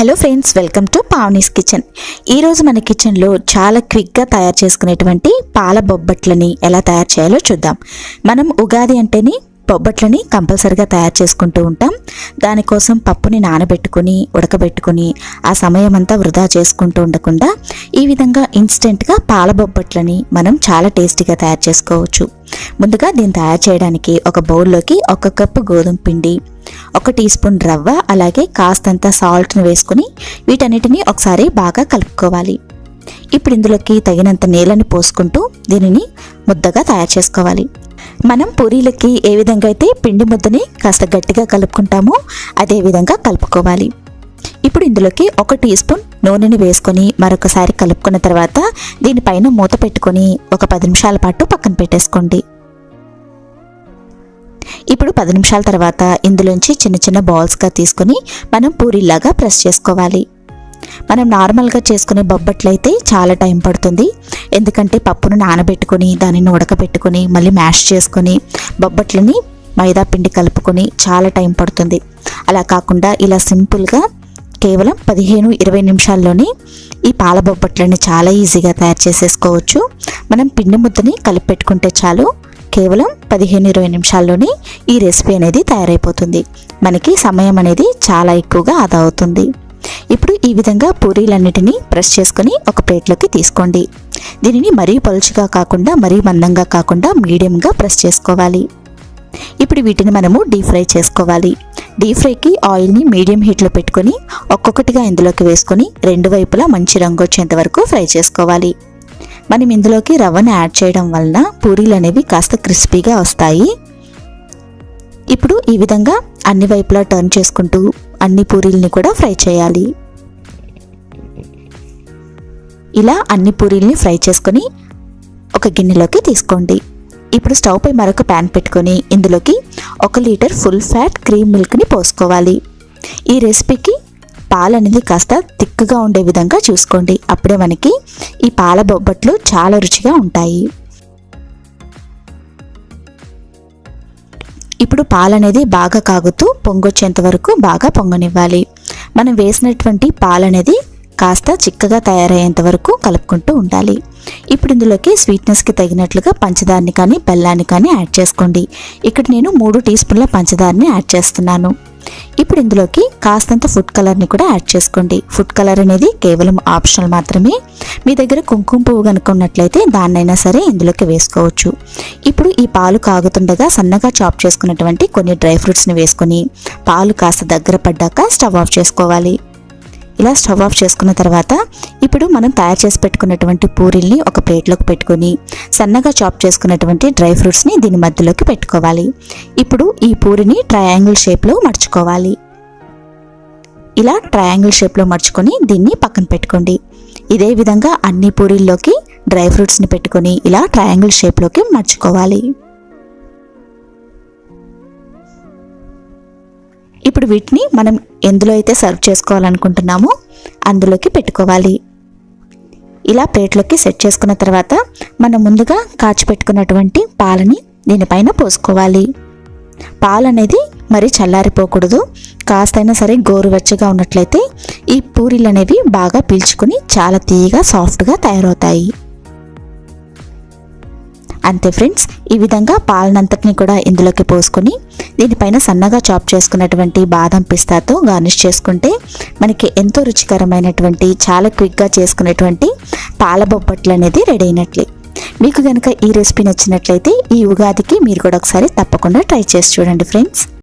Hello friends welcome to Pavani's kitchen. ఈరోజు మన కిచెన్లో చాలా క్విక్గా తయారు చేసుకునేటువంటి పాల బొబ్బట్లని ఎలా తయారు చేయాలో చూద్దాం. మనం ఉగాది అంటేనే బొబ్బట్లని కంపల్సరిగా తయారు చేసుకుంటూ ఉంటాం. దానికోసం పప్పుని నానబెట్టుకుని ఉడకబెట్టుకుని ఆ సమయం అంతా వృధా చేసుకుంటూ ఉండకుండా ఈ విధంగా ఇన్స్టెంట్గా పాల బొబ్బట్లని మనం చాలా టేస్టీగా తయారు చేసుకోవచ్చు. ముందుగా దీన్ని తయారు చేయడానికి ఒక బౌల్లోకి ఒక కప్పు గోధుమ పిండి ఒక టీ స్పూన్ రవ్వ అలాగే కాస్తంత సాల్ట్ని వేసుకుని వీటన్నిటిని ఒకసారి బాగా కలుపుకోవాలి. ఇప్పుడు ఇందులోకి తగినంత నీళ్ళని పోసుకుంటూ దీనిని ముద్దగా తయారు చేసుకోవాలి. మనం పూరీలకి ఏ విధంగా అయితే పిండి ముద్దని కాస్త గట్టిగా కలుపుకుంటామో అదే విధంగా కలుపుకోవాలి. ఇప్పుడు ఇందులోకి ఒక టీ స్పూన్ నూనెని వేసుకొని మరొకసారి కలుపుకున్న తర్వాత దీనిపైన మూత పెట్టుకొని ఒక పది నిమిషాల పాటు పక్కన పెట్టేసుకోండి. ఇప్పుడు పది నిమిషాల తర్వాత ఇందులోంచి చిన్న చిన్న బాల్స్గా తీసుకొని మనం పూరీలాగా ప్రెస్ చేసుకోవాలి. మనం నార్మల్గా చేసుకునే బొబ్బట్లయితే చాలా టైం పడుతుంది. ఎందుకంటే పప్పును నానబెట్టుకొని దానిని ఉడకబెట్టుకొని మళ్ళీ మ్యాష్ చేసుకొని బొబ్బట్లని మైదా పిండి కలుపుకొని చాలా టైం పడుతుంది. అలా కాకుండా ఇలా సింపుల్గా కేవలం పదిహేను ఇరవై నిమిషాల్లోనే ఈ పాల బొబ్బట్లని చాలా ఈజీగా తయారు చేసేసుకోవచ్చు. మనం పిండి ముద్దని కలిపి పెట్టుకుంటే చాలు. కేవలం పదిహేను ఇరవై నిమిషాల్లోనే ఈ రెసిపీ అనేది తయారైపోతుంది. మనకి సమయం అనేది చాలా ఎక్కువగా ఆదా అవుతుంది. ఇప్పుడు ఈ విధంగా పూరీలన్నిటినీ ప్రెస్ చేసుకొని ఒక ప్లేట్లోకి తీసుకోండి. దీనిని మరీ పలుచుగా కాకుండా మరీ మందంగా కాకుండా మీడియంగా ప్రెస్ చేసుకోవాలి. ఇప్పుడు వీటిని మనము డీప్ ఫ్రై చేసుకోవాలి. డీప్ ఫ్రైకి ఆయిల్ని మీడియం హీట్లో పెట్టుకొని ఒక్కొక్కటిగా ఇందులోకి వేసుకొని రెండు వైపులా మంచి రంగు వచ్చేంత వరకు ఫ్రై చేసుకోవాలి. మనం ఇందులోకి రవ్వను యాడ్ చేయడం వలన పూరీలు అనేవి కాస్త క్రిస్పీగా వస్తాయి. ఇప్పుడు ఈ విధంగా అన్ని వైపులా టర్న్ చేసుకుంటూ అన్ని పూరీల్ని కూడా ఫ్రై చేయాలి. ఇలా అన్ని పూరీల్ని ఫ్రై చేసుకొని ఒక గిన్నెలోకి తీసుకోండి. ఇప్పుడు స్టవ్ పై మరొక ప్యాన్ పెట్టుకొని ఇందులోకి ఒక లీటర్ ఫుల్ ఫ్యాట్ క్రీమ్ మిల్క్ని పోసుకోవాలి. ఈ రెసిపీకి పాలు అనేది కాస్త తిక్కుగా ఉండే విధంగా చూసుకోండి. అప్పుడే మనకి ఈ పాల బొబ్బట్లు చాలా రుచిగా ఉంటాయి. ఇప్పుడు పాలు అనేది బాగా కాగుతూ పొంగొచ్చేంత వరకు బాగా పొంగనివ్వాలి. మనం వేసినటువంటి పాలు అనేది కాస్త చిక్కగా తయారయ్యేంత వరకు కలుపుకుంటూ ఉండాలి. ఇప్పుడు ఇందులోకి స్వీట్నెస్కి తగినట్లుగా పంచదారని కానీ బెల్లాన్ని కానీ యాడ్ చేసుకోండి. ఇక్కడ నేను మూడు టీ స్పూన్ల పంచదారని యాడ్ చేస్తున్నాను. ఇప్పుడు ఇందులోకి కాస్తంత ఫుడ్ కలర్ని కూడా యాడ్ చేసుకోండి. ఫుడ్ కలర్ అనేది కేవలం ఆప్షనల్ మాత్రమే. మీ దగ్గర కుంకుమ పువ్వు కనుక్కున్నట్లయితే దాన్నైనా సరే ఇందులోకి వేసుకోవచ్చు. ఇప్పుడు ఈ పాలు కాగుతుండగా సన్నగా చాప్ చేసుకున్నటువంటి కొన్ని డ్రై ఫ్రూట్స్ని వేసుకొని పాలు కాస్త దగ్గర పడ్డాక స్టవ్ ఆఫ్ చేసుకోవాలి. ఇలా స్టవ్ ఆఫ్ చేసుకున్న తర్వాత ఇప్పుడు మనం తయారు చేసి పెట్టుకున్నటువంటి పూరీల్ని ఒక ప్లేట్లోకి పెట్టుకొని సన్నగా చాప్ చేసుకున్నటువంటి డ్రై ఫ్రూట్స్ని దీని మధ్యలోకి పెట్టుకోవాలి. ఇప్పుడు ఈ పూరిని ట్రయాంగిల్ షేప్లో మడుచుకోవాలి. ఇలా ట్రయాంగిల్ షేప్లో మడుచుకొని దీన్ని పక్కన పెట్టుకోండి. ఇదే విధంగా అన్ని పూరీల్లోకి డ్రై ఫ్రూట్స్ని పెట్టుకొని ఇలా ట్రయాంగిల్ షేప్లోకి మర్చుకోవాలి ఇప్పుడు వీటిని మనం ఎందులో అయితే సర్వ్ చేసుకోవాలనుకుంటున్నామో అందులోకి పెట్టుకోవాలి. ఇలా ప్లేట్లోకి సెట్ చేసుకున్న తర్వాత మనం ముందుగా కాచి పెట్టుకున్నటువంటి పాలని దీనిపైన పోసుకోవాలి. పాలు అనేది మరి చల్లారిపోకూడదు. కాస్తైనా సరే గోరువెచ్చగా ఉన్నట్లయితే ఈ పూరీలు అనేవి బాగా పీల్చుకుని చాలా తీయగా సాఫ్ట్గా తయారవుతాయి. అంతే ఫ్రెండ్స్ ఈ విధంగా పాలనంతటిని కూడా ఇందులోకి పోసుకొని దీనిపైన సన్నగా చాప్ చేసుకున్నటువంటి బాదం పిస్తాతో గార్నిష్ చేసుకుంటే మనకి ఎంతో రుచికరమైనటువంటి చాలా క్విక్గా చేసుకునేటువంటి పాల బొబ్బట్లు అనేది రెడీ అయినట్లే. మీకు కనుక ఈ రెసిపీ నచ్చినట్లయితే ఈ ఉగాదికి మీరు కూడా ఒకసారి తప్పకుండా ట్రై చేసి చూడండి ఫ్రెండ్స్